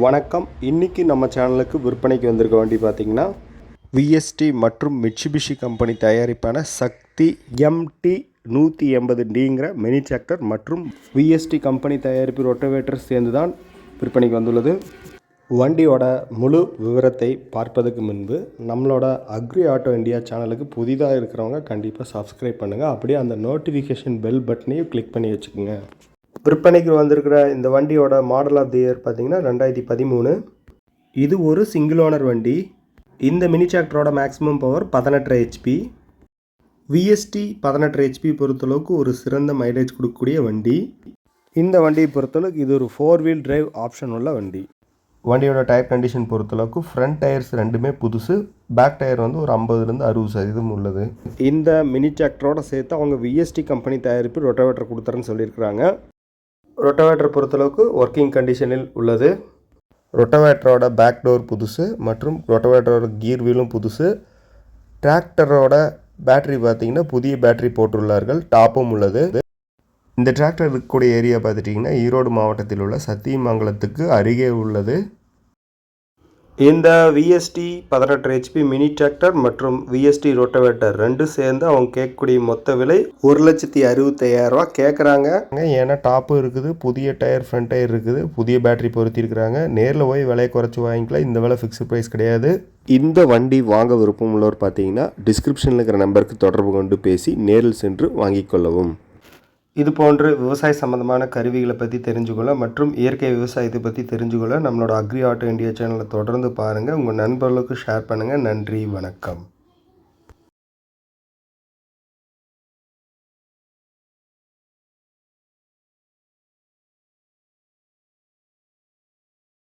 வணக்கம். இன்னைக்கு நம்ம சேனலுக்கு விற்பனைக்கு வந்திருக்க வண்டி பார்த்தீங்கன்னா விஎஸ்டி மற்றும் மிட்சுபிஷி கம்பெனி தயாரிப்பான சக்தி எம்டி நூற்றி எண்பது டிங்கிற மினி டிராக்டர் மற்றும் விஎஸ்டி கம்பெனி தயாரிப்பு ரொட்டவேட்டர் சேர்ந்து தான் விற்பனைக்கு வந்துள்ளது. வண்டியோட முழு விவரத்தை பார்ப்பதற்கு முன்பு நம்மளோட அக்ரி ஆட்டோ இந்தியா சேனலுக்கு புதிதாக இருக்கிறவங்க கண்டிப்பாக சப்ஸ்கிரைப் பண்ணுங்கள் அப்படியே அந்த நோட்டிஃபிகேஷன் பெல் பட்டனையும் கிளிக் பண்ணி வச்சுக்கோங்க. விற்பனைக்கு வந்திருக்கிற இந்த வண்டியோட மாடல் ஆஃப் தி இயர் பார்த்தீங்கன்னா ரெண்டாயிரத்தி பதிமூணு. இது ஒரு சிங்கிள் ஓனர் வண்டி. இந்த மினி டிராக்டரோட மேக்ஸிமம் பவர் பதினெட்டு ஹெச்பி விஎஸ்டி பதினெட்டு ஹெச்பி பொறுத்தளவுக்கு ஒரு சிறந்த மைலேஜ் கொடுக்கக்கூடிய வண்டி. இந்த வண்டியை பொறுத்தளவுக்கு இது ஒரு ஃபோர் வீல் டிரைவ் ஆப்ஷன் உள்ள வண்டி. வண்டியோட டயர் கண்டிஷன் பொறுத்தளவுக்கு ஃப்ரண்ட் டயர்ஸ் ரெண்டுமே புதுசு. பேக் டயர் வந்து ஒரு ஐம்பதுலேருந்து அறுபது சதவீதம் உள்ளது. இந்த மினி டிராக்டரோட சேர்த்து அவங்க விஎஸ்டி கம்பெனி தயாரிப்பு ரொட்டவேட்டர் கொடுத்துறேன்னு சொல்லியிருக்கிறாங்க. ரொட்டவேட்டர் பொறுத்தளவுக்கு ஒர்க்கிங் கண்டிஷனில் உள்ளது. ரொட்டவேட்டரோட பேக் டோர் புதுசு மற்றும் ரொட்டவேட்டரோட கீர் வீலும் புதுசு. டிராக்டரோட பேட்டரி பார்த்திங்கன்னா புதிய பேட்டரி போட்டுள்ளார்கள். டாப்பும் உள்ளது. இந்த டிராக்டர் இருக்கக்கூடிய ஏரியா பார்த்துட்டிங்கன்னா ஈரோடு மாவட்டத்தில் உள்ள சத்தியமங்கலத்துக்கு அருகே உள்ளது. இந்த விஎஸ்டி பதினெட்டு ஹெச்பி மினி டிராக்டர் மற்றும் விஎஸ்டி ரொட்டவேட்டர் ரெண்டும் சேர்ந்து அவங்க கேட்கக்கூடிய மொத்த விலை ஒரு லட்சத்தி அறுபத்தையாயிரரூவா கேட்குறாங்க. ஏன்னா டாப்பும் இருக்குது புதிய டயர் ஃப்ரண்ட் டயர் இருக்குது புதிய பேட்டரி பொருத்திருக்கிறாங்க நேரில் போய் விலையை குறைச்சி வாங்கிக்கலாம் இந்த விலை ஃபிக்ஸ்டு ப்ரைஸ் கிடையாது. இந்த வண்டி வாங்க விருப்பம் உள்ளவர் பார்த்தீங்கன்னா டிஸ்கிரிப்ஷனில் இருக்கிற நம்பருக்கு தொடர்பு கொண்டு பேசி நேரில் சென்று வாங்கிக் கொள்ளவும் இது போன்று விவசாய சம்பந்தமான கருவிகளை பற்றி தெரிஞ்சுக்கொள்ள மற்றும் இயற்கை விவசாயத்தை பற்றி தெரிஞ்சுக்கொள்ள நம்மளோட அக்ரி ஆட்டோ இந்தியா சேனலை தொடர்ந்து பாருங்கள் உங்கள் நண்பர்களுக்கு ஷேர் பண்ணுங்கள் நன்றி வணக்கம்.